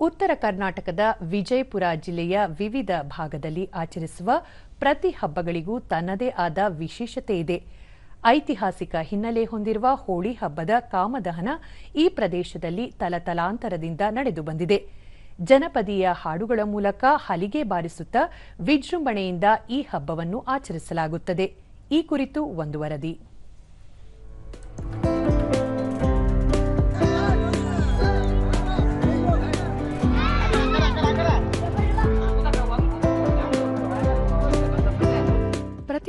ಉತ್ತರ ಕರ್ನಾಟಕದ ವಿಜಯಪುರ ಜಿಲ್ಲೆಯ ವಿವಿಧ ಭಾಗದಲ್ಲಿ ಆಚರಿಸುವ ಪ್ರತಿ ಹಬ್ಬಗಳಿಗೂ ತನ್ನದೇ ಆದ ವಿಶೇಷತೆ ಇದೆ. ಐತಿಹಾಸಿಕ ಹಿನ್ನೆಲೆ ಹೊಂದಿರುವ ಹೋಳಿ ಹಬ್ಬದ ಕಾಮದಹನ ಈ ಪ್ರದೇಶದಲ್ಲಿ ತಲತಲಾಂತರದಿಂದ ನಡೆದು ಬಂದಿದೆ. ಜನಪದೀಯ ಹಾಡುಗಳ ಮೂಲಕ ಹಲಿಗೆ ಬಾರಿಸುತ್ತಾ ವಿಜೃಂಭಣೆಯಿಂದ ಈ ಹಬ್ಬವನ್ನು ಆಚರಿಸಲಾಗುತ್ತದೆ. ಈ ಕುರಿತು ಒಂದು ವರದಿ.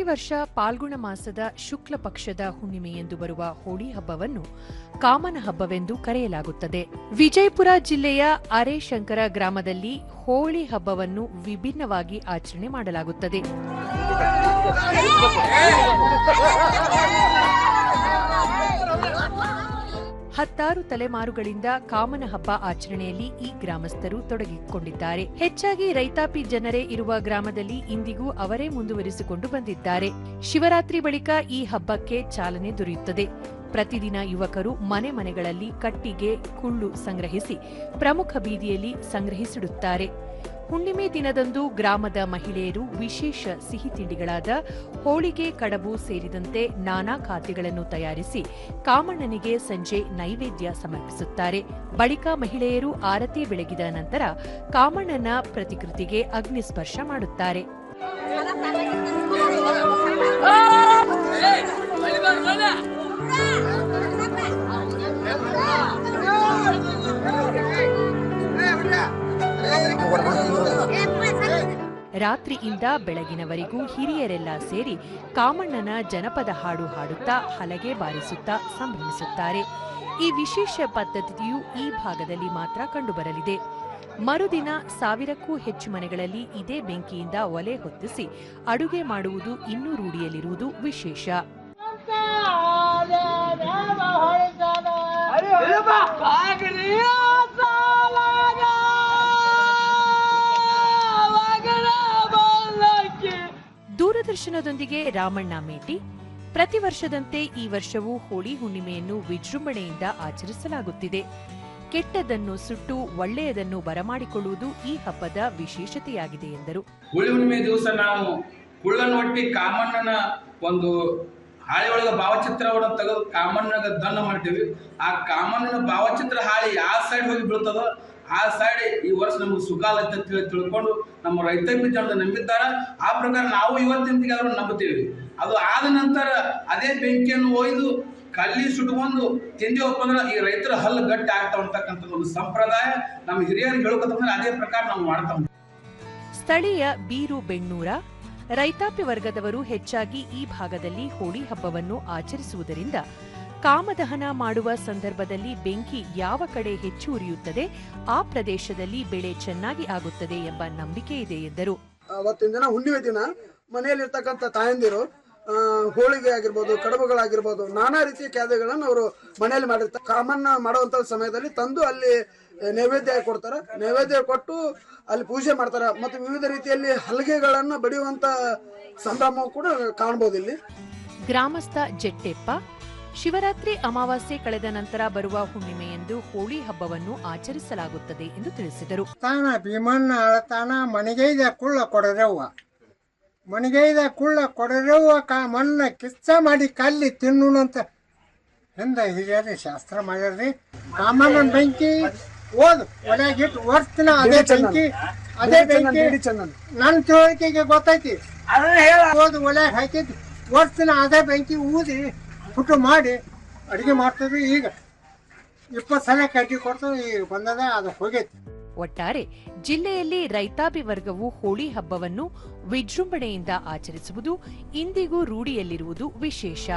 ವರ್ಷ ಪಾಲ್ಗುಣ ಮಾಸದ ಶುಕ್ಲ ಪಕ್ಷದ ಹುಣ್ಣಿಮೆಯೆಂದು ಬರುವ ಹೋಳಿ ಹಬ್ಬವನ್ನು ಕಾಮನ ಹಬ್ಬವೆಂದು ಕರೆಯಲಾಗುತ್ತದೆ. ವಿಜಯಪುರ ಜಿಲ್ಲೆಯ ಅರೆಶಂಕರ ಗ್ರಾಮದಲ್ಲಿ ಹೋಳಿ ಹಬ್ಬವನ್ನು ವಿಭಿನ್ನವಾಗಿ ಆಚರಣೆ ಮಾಡಲಾಗುತ್ತದೆ. ಹತ್ತಾರು ತಲೆಮಾರುಗಳಿಂದ ಕಾಮನ ಹಬ್ಬ ಆಚರಣೆಯಲ್ಲಿ ಈ ಗ್ರಾಮಸ್ಥರು ತೊಡಗಿಕೊಂಡಿದ್ದಾರೆ. ಹೆಚ್ಚಾಗಿ ರೈತಾಪಿ ಜನರೇ ಇರುವ ಗ್ರಾಮದಲ್ಲಿ ಇಂದಿಗೂ ಅವರೇ ಮುಂದುವರಿಸಿಕೊಂಡು ಬಂದಿದ್ದಾರೆ. ಶಿವರಾತ್ರಿ ಬಳಿಕ ಈ ಹಬ್ಬಕ್ಕೆ ಚಾಲನೆ ದೊರೆಯುತ್ತದೆ. ಪ್ರತಿದಿನ ಯುವಕರು ಮನೆ ಮನೆಗಳಲ್ಲಿ ಕಟ್ಟಿಗೆ, ಕುಳ್ಳು ಸಂಗ್ರಹಿಸಿ ಪ್ರಮುಖ ಬೀದಿಯಲ್ಲಿ ಸಂಗ್ರಹಿಸಿಡುತ್ತಾರೆ. ಹುಣ್ಣಿಮೆ ದಿನದಂದು ಗ್ರಾಮದ ಮಹಿಳೆಯರು ವಿಶೇಷ ಸಿಹಿ ತಿಂಡಿಗಳಾದ ಹೋಳಿಗೆ ಕಡಬು ಸೇರಿದಂತೆ ನಾನಾ ಖಾದ್ಯಗಳನ್ನು ತಯಾರಿಸಿ ಕಾಮಣ್ಣನಿಗೆ ಸಂಜೆ ನೈವೇದ್ಯ ಸಮರ್ಪಿಸುತ್ತಾರೆ ಬಳಿಕ ಮಹಿಳೆಯರು ಆರತಿ ಬೆಳಗಿದ ನಂತರ ಕಾಮಣ್ಣನ ಪ್ರತಿಕೃತಿಗೆ ಅಗ್ನಿಸ್ಪರ್ಶ ಮಾಡುತ್ತಾರೆ ರಾತ್ರಿಯಿಂದ ಬೆಳಗಿನವರೆಗೂ ಹಿರಿಯರೆಲ್ಲ ಸೇರಿ ಕಾಮಣ್ಣನ ಜನಪದ ಹಾಡು ಹಾಡುತ್ತಾ ಹಲಗೆ ಬಾರಿಸುತ್ತಾ ಸಂಭ್ರಮಿಸುತ್ತಾರೆ. ಈ ವಿಶೇಷ ಪದ್ಧತಿಯು ಈ ಭಾಗದಲ್ಲಿ ಮಾತ್ರ ಕಂಡುಬರಲಿದೆ. ಮರುದಿನ ಸಾವಿರಕ್ಕೂ ಹೆಚ್ಚು ಮನೆಗಳಲ್ಲಿ ಇದೇ ಬೆಂಕಿಯಿಂದ ಒಲೆ ಹೊತ್ತಿಸಿ ಅಡುಗೆ ಮಾಡುವುದು ಇನ್ನೂ ರೂಢಿಯಲ್ಲಿರುವುದು ವಿಶೇಷ. ದೂರದರ್ಶನದೊಂದಿಗೆ ರಾಮಣ್ಣ ಮೇಟಿ ಪ್ರತಿ ವರ್ಷದಂತೆ ಈ ವರ್ಷವೂ ಹೋಳಿ ಹುಣ್ಣಿಮೆಯನ್ನು ವಿಜೃಂಭಣೆಯಿಂದ ಆಚರಿಸಲಾಗುತ್ತಿದೆ. ಕೆಟ್ಟದನ್ನು ಸುಟ್ಟು ಒಳ್ಳೆಯದನ್ನು ಬರಮಾಡಿಕೊಳ್ಳುವುದು ಈ ಹಬ್ಬದ ವಿಶೇಷತೆಯಾಗಿದೆ ಎಂದರು. ಹೋಳಿ ಹುಣ್ಣಿಮೆ ದಿವಸ ನಾವು ಕುಳ್ಳನೊಟ್ಟಿ ಕಾಮಣ್ಣನ ಒಂದು ಹಾಳೆಯೊಳಗೆ ಒಳಗ ಭಾವಚಿತ್ರವನ್ನು ತೆಗೆದು ಕಾಮಣ್ಣಗ ದನ್ನ ಮಾಡ್ತೀವಿ. ಆ ಕಾಮಣ್ಣನ ಭಾವಚಿತ್ರ ಹಾಳೆ ಯಾವ ಸೈಡ್ ಹೋಗಿ ಬೀಳ್ತದೋ ಆ ಸೈಡ್ ಈ ವರ್ಷ ನಮ್ಗೆ ಸುಖ ಆಗತ್ತೆ ಅಂತ ಹೇಳಿ ತಿಳ್ಕೊಂಡು ನಮ್ಮ ರೈತಾಪಿ ಜನರು ನಂಬಿದ್ದಾರೆ. ಆ ಪ್ರಕಾರ ನಾವು ಇವತ್ತಿನ ಅದನ್ನು ನಂಬುತ್ತೇವೆ. ಅದು ಆದ ನಂತರ ಅದೇ ಬೆಂಕಿಯನ್ನು ಒಯ್ದು ಕಲ್ಲಿ ಸುಟ್ಕೊಂಡು ತಿಂದಿವಪ್ಪ ಅಂದ್ರೆ ಈ ರೈತರ ಹಲ್ಲು ಗಟ್ಟಿ ಆಗ್ತಾವ ಅಂತಕ್ಕಂಥ ಒಂದು ಸಂಪ್ರದಾಯ ನಮ್ಮ ಹಿರಿಯರಿಗೆ ಹೇಳ್ಕೊತಂದ್ರೆ ಅದೇ ಪ್ರಕಾರ ನಾವು ಮಾಡ್ತಾವ ಸ್ಥಳೀಯ ಬೀರು ಬೆಣ್ಣೂರ ರೈತಾಪಿ ವರ್ಗದವರು ಹೆಚ್ಚಾಗಿ ಈ ಭಾಗದಲ್ಲಿ ಹೋಳಿ ಹಬ್ಬವನ್ನು ಆಚರಿಸುವುದರಿಂದ ಕಾಮದಹನ ಮಾಡುವ ಸಂದರ್ಭದಲ್ಲಿ ಬೆಂಕಿ ಯಾವ ಕಡೆ ಹೆಚ್ಚು ಉರಿಯುತ್ತದೆ ಆ ಪ್ರದೇಶದಲ್ಲಿ ಬೆಳೆ ಚೆನ್ನಾಗಿ ಆಗುತ್ತದೆ ಎಂಬ ನಂಬಿಕೆ ಇದೆ ಎಂದರು. ಅವತ್ತಿನ ದಿನ ಹುಣ್ಣಿಮೆ ದಿನ ಮನೆಯಲ್ಲಿರ್ತಕ್ಕಂಥ ತಾಯಂದಿರು ಹೋಳಿಗೆ ಆಗಿರ್ಬೋದು ಕಡುಬುಗಳಾಗಿರ್ಬೋದು ನಾನಾ ರೀತಿಯ ಖಾದ್ಯಗಳನ್ನು ಅವರು ಮನೆಯಲ್ಲಿ ಮಾಡಿರ್ತಾರೆ. ಕಾಮನ್ನ ಮಾಡುವಂತ ಸಮಯದಲ್ಲಿ ತಂದು ಅಲ್ಲಿ ನೈವೇದ್ಯ ಕೊಡ್ತಾರೆ. ನೈವೇದ್ಯ ಕೊಟ್ಟು ಅಲ್ಲಿ ಪೂಜೆ ಮಾಡ್ತಾರೆ. ಮತ್ತು ವಿವಿಧ ರೀತಿಯಲ್ಲಿ ಹಲಗೆಗಳನ್ನು ಬಡಿಯುವಂತ ಸಂಭ್ರಮ ಕೂಡ ಕಾಣ್ಬೋದು ಇಲ್ಲಿ. ಗ್ರಾಮಸ್ಥ ಜೆಟ್ಟೆಪ್ಪ ಶಿವರಾತ್ರಿ ಅಮಾವಾಸ್ಯೆ ಕಳೆದ ನಂತರ ಬರುವ ಹುಣ್ಣಿಮೆಯಂದು ಹೋಳಿ ಹಬ್ಬವನ್ನು ಆಚರಿಸಲಾಗುತ್ತದೆ ಎಂದು ತಿಳಿಸಿದರು. ತಾನ ಭೀಮಣ್ಣ ಅಳತಾನ ಮಣಿಗೈದ ಕುಳ್ಳ ಕೊಡರವ್ವ. ಮಣಿಗೈದ ಕುಳ್ಳ ಕೊಡರವ್ವ ಕಾ ಮಣ್ಣ ಕಿಚ್ಚ ಮಾಡಿ ಕಲ್ಲಿ ತಿನ್ನುಣಂತ. ಹಿಂದ ಹಿರಿಯರಿ ಶಾಸ್ತ್ರ ಮಾಡ್ಯಾರ್ರಿ? ಕಾಮಣ್ಣನ ಬೆಂಕಿ ಓದು ಒಳಗಿಟ್ಟು ವರ್ಷನ ಅದೇ ಬೆಂಕಿ ಅದೇ ಬೆಂಕಿ. ನನ್ನ ತಿಳುವಳಿಕೆಗೆ ಗೊತ್ತೈತಿ. ಓದು ಒಳ್ಯಾಗ ಹಾಕಿದ್ದು ವರ್ಷನ ಅದೇ ಬೆಂಕಿ ಊದಿ ಪುಟ್ಟು ಮಾಡಿ ಅಡಿಗೆ ಮಾಡ್ತಿದ್ವಿ ಈಗ ಇಪ್ಪತ್ತು ಸಲ ಕಡ್ಡಿ ಕೊಡ್ತಾ ಈಗ ಬಂದದ ಅದು ಹೋಗೈತಿ. ಒಟ್ಟಾರೆ ಜಿಲ್ಲೆಯಲ್ಲಿ ರೈತಾಪಿ ವರ್ಗವು ಹೋಳಿ ಹಬ್ಬವನ್ನು ವಿಜೃಂಭಣೆಯಿಂದ ಆಚರಿಸುವುದು, ಇಂದಿಗೂ ರೂಢಿಯಲ್ಲಿರುವುದು ವಿಶೇಷ.